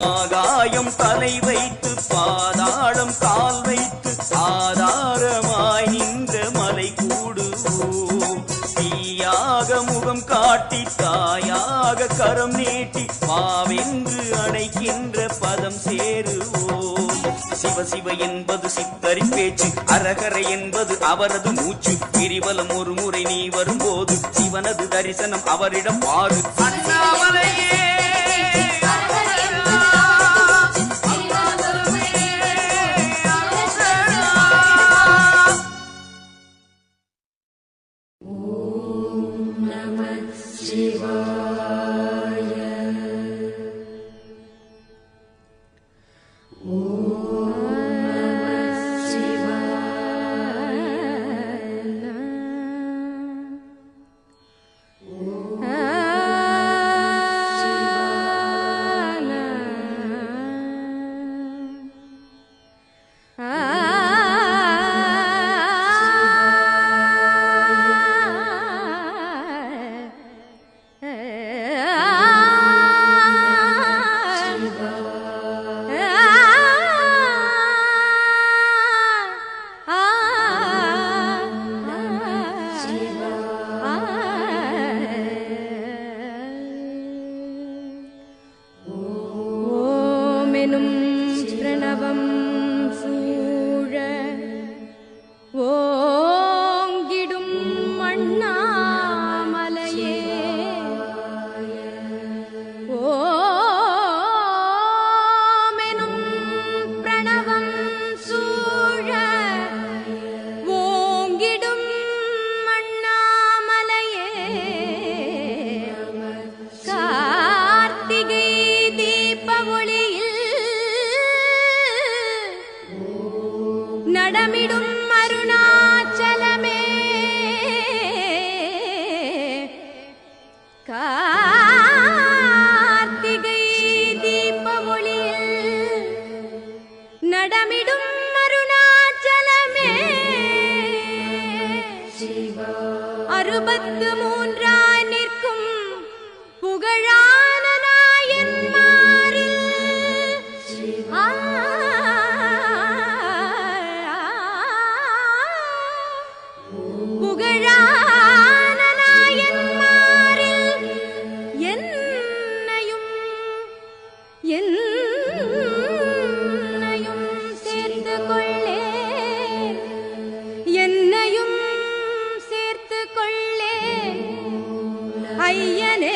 ஆகாயம் தலை வைத்து பாதாளம் கால் வைத்து ஆதாரமாய் நின்ற மலை கூடுவோம். தீயாக முகம் காட்டி தாயாக கரம் நீட்டி மாவென்று அணைக்கின்ற பதம் சேருவோம். சிவ சிவ என்பது சித்தரி பேச்சு அரகரை என்பது அவரது மூச்சு. கிரிவலம் ஒரு முறை நீ வரும்போது சிவனது தரிசனம் அவரிடம் பாரு. அண்ணாமலையே! கார்த்திகை தீப ஒளியில் நடமிடும் அருணாச்சலமே. அறுபத்து மூன்றாம் ஐயனே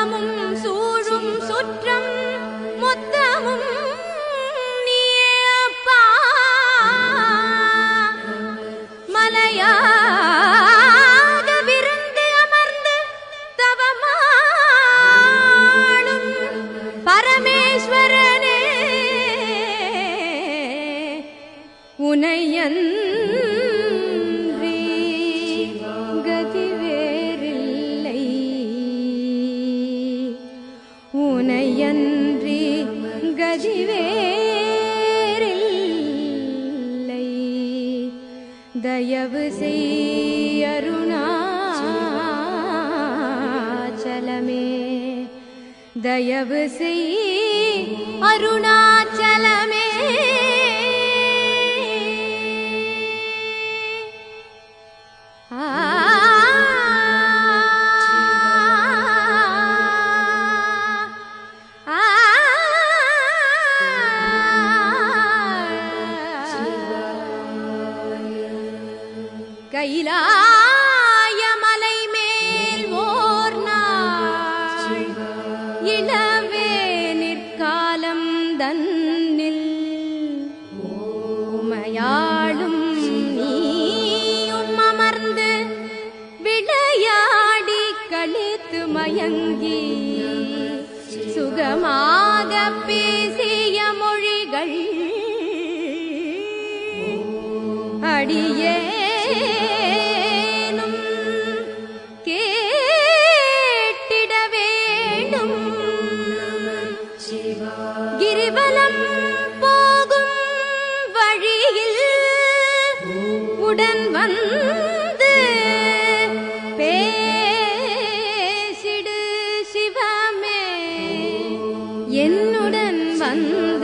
சொந்தமும் சூழும் சுற்றம் மொத்தமும் நீயே பரமேஸ்வரனே. கதி வேறில்லை தயவு செய் அருணாச்சலமே தயவு செய் அருணாச்சலமே ஆ ஆ கைலாய மலை மேல் ஓர் இளவே நிற்காலம் தன்னில். ஓமையாளும் நீ உண்மமர்ந்து விளையாடி கழித்து மயங்கி. சுகமாக பேசிய மொழிகள். அடியே ஏனும் கேட்டிட வேண்டும். கிரிவலம் போகும் வழியில் உடன் வந்து பேசிடு என்னுடன் வந்து